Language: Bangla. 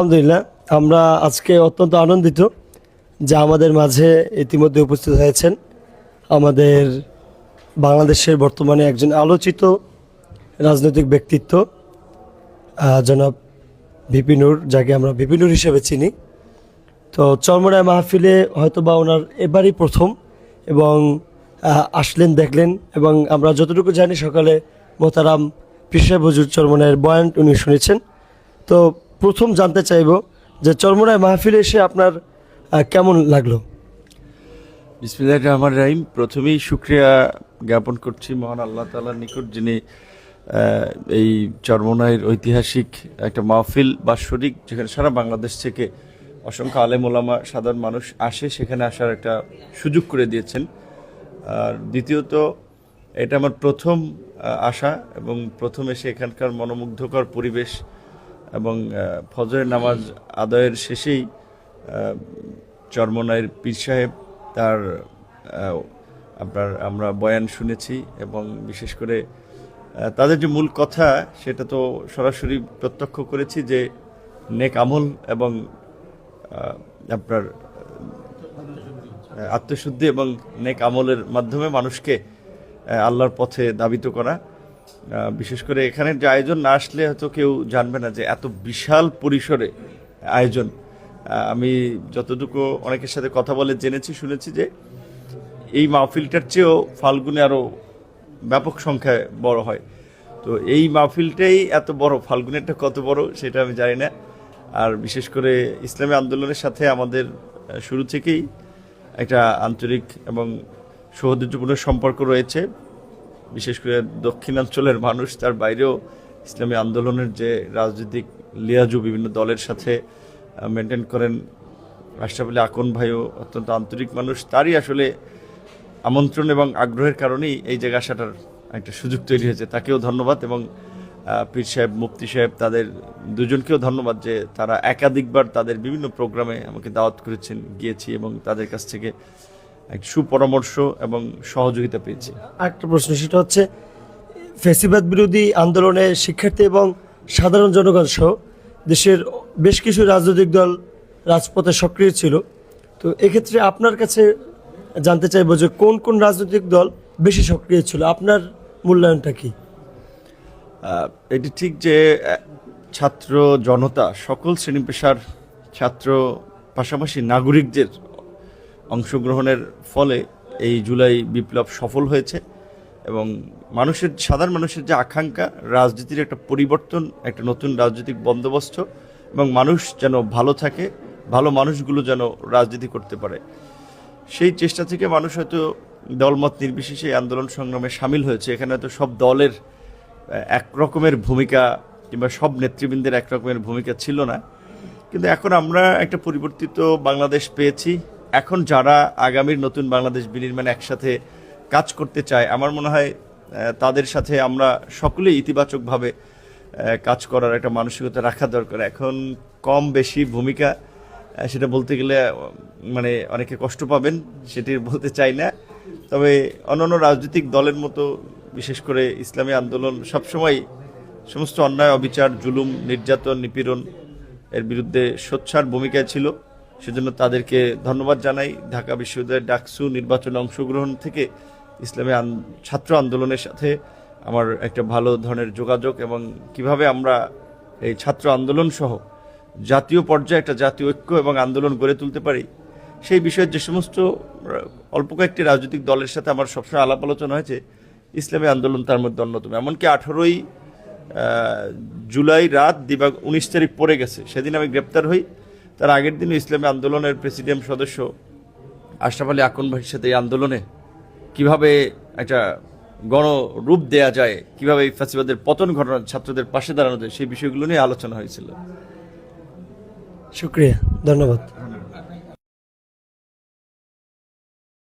আলহামদুলিল্লাহ, আমরা আজকে অত্যন্ত আনন্দিত যে আমাদের মাঝে ইতিমধ্যে উপস্থিত হয়েছেন আমাদের বাংলাদেশের বর্তমানে একজন আলোচিত রাজনৈতিক ব্যক্তিত্ব জনাব বিপিনুর যাকে আমরা বিপিনুর হিসেবে চিনি। তো চরমরায় মাহফিলে হয়তো বা ওনার এবারই প্রথম এবং আসলেন, দেখলেন এবং আমরা যতটুকু জানি সকালে মোতারাম পিসা বজুর চরমনায়ের বয়ান উনি শুনেছেন। তো প্রথম জানতে চাইব যে চরমনায় মাহফিলে এসে আপনার কেমন লাগল? বিসমিল্লাহ রহমান রাহিম। প্রথমেই শুক্রিয়া জ্ঞাপন করছি মহান আল্লাহ তালার নিকট যিনি এই চরমনাইয়ের ঐতিহাসিক একটা মাহফিল বা শরিক যেখানে সারা বাংলাদেশ থেকে অসংখ্য আলেম ওলামা, সাধারণ মানুষ আসে, সেখানে আসার একটা সুযোগ করে দিয়েছেন। আর দ্বিতীয়ত, এটা আমার প্রথম আসা এবং প্রথম এসে এখানকার মনোমুগ্ধকর পরিবেশ এবং ফজরের নামাজ আদায়ের শেষেই চরমনাইয়ের পীর সাহেব তার আপনার, আমরা বয়ান শুনেছি এবং বিশেষ করে তাদের যে মূল কথা সেটা তো সরাসরি প্রত্যক্ষ করেছি যে নেক আমল এবং আপনার, আত্মশুদ্ধি এবং নেক আমলের মাধ্যমে মানুষকে আল্লাহর পথে দাবিত করা। বিশেষ করে এখানের যে আয়োজন না আসলে হয়তো কেউ জানবে না যে এত বিশাল পরিসরে আয়োজন। আমি যতটুকু অনেকের সাথে কথা বলে জেনেছি, শুনেছি যে এই মাহফিলটার চেয়েও ফাল্গুনে আরও ব্যাপক সংখ্যায় বড় হয়। তো এই মাহফিলটাই এত বড়, ফাল্গুনেরটা কত বড় সেটা আমি জানি না। আর বিশেষ করে ইসলামী আন্দোলনের সাথে আমাদের শুরু থেকেই একটা আন্তরিক এবং সৌহার্দ্যপূর্ণ সম্পর্ক রয়েছে। বিশেষ করে দক্ষিণাঞ্চলের মানুষ, তার বাইরেও ইসলামী আন্দোলনের যে রাজনৈতিক লিয়াজু বিভিন্ন দলের সাথে মেনটেন করেন আলী আকন ভাইও অত্যন্ত আন্তরিক মানুষ। তারই আসলে আমন্ত্রণ এবং আগ্রহের কারণেই এই জায়গা আসাটার একটা সুযোগ তৈরি হয়েছে। তাকেও ধন্যবাদ এবং পীর সাহেব, মুফতি সাহেব, তাদের দুজনকেও ধন্যবাদ যে তারা একাধিকবার তাদের বিভিন্ন প্রোগ্রামে আমাকে দাওয়াত করেছেন, গিয়েছি এবং তাদের কাছ থেকে এক সুপরামর্শ এবং সহযোগিতা পেয়েছি। আরেকটা প্রশ্ন সেটা হচ্ছে ফেসিবাদ বিরোধী আন্দোলনে শিক্ষার্থী এবং সাধারণ জনগণ সহ দেশের বেশ কিছু রাজনৈতিক দল রাজপথে সক্রিয় ছিল। তো এক্ষেত্রে আপনার কাছে জানতে চাইব যে কোন কোন রাজনৈতিক দল বেশি সক্রিয় ছিল? আপনার মূল্যায়নটা কি? এটি ঠিক যে ছাত্র জনতা সকল শ্রেণি পেশার ছাত্র পাশাপাশি নাগরিকদের অংশগ্রহণের ফলে এই জুলাই বিপ্লব সফল হয়েছে এবং মানুষের, সাধারণ মানুষের যে আকাঙ্ক্ষা, রাজনীতির একটা পরিবর্তন, একটা নতুন রাজনৈতিক বন্দোবস্ত এবং মানুষ যেন ভালো থাকে, ভালো মানুষগুলো যেন রাজনীতি করতে পারে। সেই চেষ্টা থেকে মানুষ হয়তো দলমত নির্বিশেষে আন্দোলন সংগ্রামে সামিল হয়েছে। এখানে হয়তো সব দলের এক রকমের ভূমিকা কিংবা সব নেতৃবৃন্দের এক রকমের ভূমিকা ছিল না। কিন্তু এখন আমরা একটা পরিবর্তিত বাংলাদেশ পেয়েছি। এখন যারা আগামীর নতুন বাংলাদেশ বিনির্মাণে একসাথে কাজ করতে চায়, আমার মনে হয় তাদের সাথে আমরা সকলেই ইতিবাচকভাবে কাজ করার একটা মানসিকতা রাখা দরকার। এখন কম বেশি ভূমিকা সেটা বলতে গেলে মানে অনেকে কষ্ট পাবেন, সেটি বলতে চাই না। তবে অন্যান্য রাজনৈতিক দলের মতো, বিশেষ করে ইসলামী আন্দোলন, সবসময় সমস্ত অন্যায়, অবিচার, জুলুম, নির্যাতন, নিপীড়ন এর বিরুদ্ধে সোচ্চার ভূমিকায় ছিল। সেজন্য তাদেরকে ধন্যবাদ জানাই। ঢাকা বিশ্ববিদ্যালয়ের ডাকসু নির্বাচনে অংশগ্রহণ থেকে ইসলামী ছাত্র আন্দোলনের সাথে আমার একটা ভালো ধরনের যোগাযোগ এবং কীভাবে আমরা এই ছাত্র আন্দোলন সহ জাতীয় পর্যায়ে একটা জাতীয় ঐক্য এবং আন্দোলন গড়ে তুলতে পারি, সেই বিষয়ে যে সমস্ত অল্প কয়েকটি রাজনৈতিক দলের সাথে আমার সবসময় আলাপ আলোচনা হয়েছে, ইসলামী আন্দোলন তার মধ্যে অন্যতম। এমনকি আঠারোই জুলাই রাত দিবা উনিশ তারিখ পড়ে গেছে। সেদিন আমি গ্রেপ্তার হই। তার আগের দিন ইসলামী আন্দোলনের প্রেসিডেন্ট সদস্য আশরাফ আলী আকন ভাইয়ের সাথে এই আন্দোলনে কীভাবে একটা গণরূপ দেয়া যায়, কীভাবে এই ফাঁসিবাদের পতন ঘটনা ছাত্রদের পাশে দাঁড়ানো যায়, সেই বিষয়গুলো নিয়ে আলোচনা হয়েছিল। শুক্রিয়া, ধন্যবাদ।